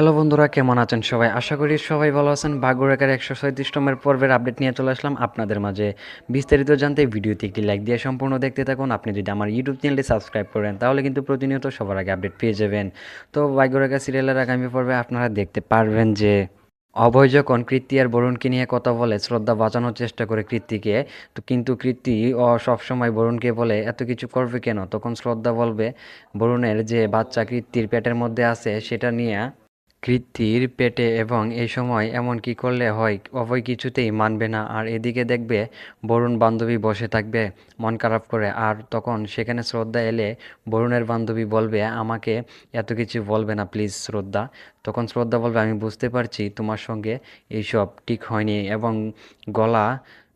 Hello বন্ধুরা, কেমন আছেন সবাই? আশা করি সবাই ভালো আছেন। বাগুড়াকার একশো ছয়ত্রিশতমের পর্বের আপডেট নিয়ে চলে আসলাম আপনাদের মাঝে। বিস্তারিত জানতে ভিডিওতে একটি লাইক দিয়ে সম্পূর্ণ দেখতে থাকুন। আপনি যদি আমার ইউটিউব চ্যানেলটি সাবস্ক্রাইব করেন, তাহলে কিন্তু প্রতিনিয়ত সবার আগে আপডেট পেয়ে যাবেন। তো বাগুড়াকা সিরিয়ালের আগামী পর্বে আপনারা দেখতে পারবেন যে, অভয় যখন কৃত্তি আর বরুণকে নিয়ে কথা বলে, শ্রদ্ধা বাঁচানোর চেষ্টা করে কৃত্তিকে তো কিন্তু কৃত্তি সবসময় বরুণকে বলে, এত কিছু করবে কেন? তখন শ্রদ্ধা বলবে, বরুণের যে বাচ্চা কৃত্তির পেটের মধ্যে আছে, সেটা নিয়ে কৃত্তির পেটে এবং এই সময় এমন কি করলে হয়, অভয় কিছুতেই মানবে না। আর এদিকে দেখবে বরুণ বান্ধবী বসে থাকবে, মন খারাপ করে। আর তখন সেখানে শ্রদ্ধা এলে বরুণের বান্ধবী বলবে, আমাকে এত কিছু বলবে না, প্লিজ শ্রদ্ধা। তখন শ্রদ্ধা বলবে, আমি বুঝতে পারছি তোমার সঙ্গে এইসব ঠিক হয়নি। এবং গলা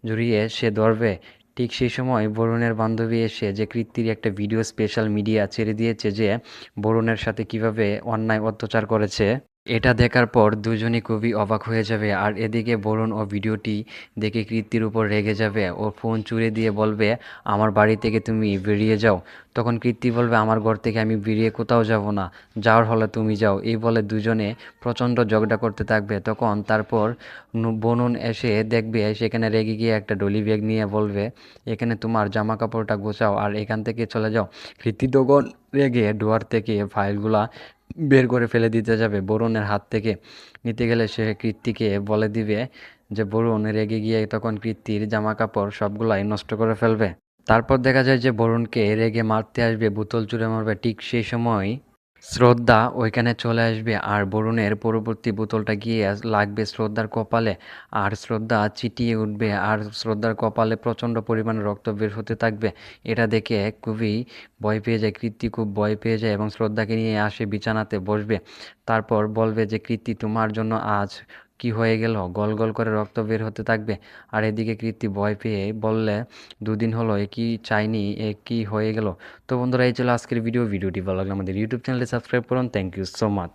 জড়িয়ে সে ধরবে, ঠিক সেই সময় বরুণের বান্ধবী এসে যে কৃত্তির একটা ভিডিও স্পেশাল মিডিয়া ছেড়ে দিয়েছে যে বরুণের সাথে কীভাবে অন্যায় অত্যাচার করেছে। এটা দেখার পর দুজনই খুবই অবাক হয়ে যাবে, আর এদিকে বরুণ ও ভিডিওটি দেখে কৃত্তির উপর রেগে যাবে। ও ফোন চুরে দিয়ে বলবে, আমার বাড়ি থেকে তুমি বেরিয়ে যাও। তখন কৃত্তি বলবে, আমার ঘর থেকে আমি বেরিয়ে কোথাও যাব না। যাওয়ার হলে তুমি যাও। এই বলে দুজনে প্রচণ্ড ঝগড়া করতে থাকবে। তখন তারপর বনুন এসে দেখবে, সেখানে রেগে গিয়ে একটা ডলি ব্যাগ নিয়ে বলবে, এখানে তোমার জামা কাপড়টা গোছাও, আর এখান থেকে চলে যাও। কৃত্তি তখন রেগে ডোয়ার থেকে ফাইলগুলা বের করে ফেলে দিতে যাবে। বরুণের হাত থেকে নিতে গেলে সে কৃত্তিকে বলে দিবে যে, বরুণ রেগে গিয়ে তখন কৃত্তির জামা কাপড় সবগুলাই নষ্ট করে ফেলবে। তারপর দেখা যায় যে, বরুণকে রেগে মারতে আসবে, বোতল চুরে মারবে। ঠিক সেই সময় শ্রদ্ধা ওইখানে চলে আসবে আর বরুণের পরবর্তী বোতলটা গিয়ে লাগবে শ্রদ্ধার কপালে। আর শ্রদ্ধা চিটিয়ে উঠবে আর শ্রদ্ধার কপালে প্রচণ্ড পরিমাণে রক্ত বের হতে থাকবে। এটা দেখে খুবই ভয় পেয়ে যায় কৃত্তি খুব ভয় পেয়ে যায় এবং শ্রদ্ধাকে নিয়ে আসে বিছানাতে বসবে। তারপর বলবে যে কৃত্তি তোমার জন্য আজ কি হয়ে গেল? গল গল করে রক্ত বের হতে থাকবে। আর এদিকে কৃতি ভয় পেয়ে বললে, দুদিন হলো, এ কি চাইনি? এ কি হয়ে গেল? তো বন্ধুরা, এই ছিল আজকের ভিডিও। ভিডিওটি ভালো লাগলে আমাদের ইউটিউব চ্যানেলটি সাবস্ক্রাইব করুন। Thank you so much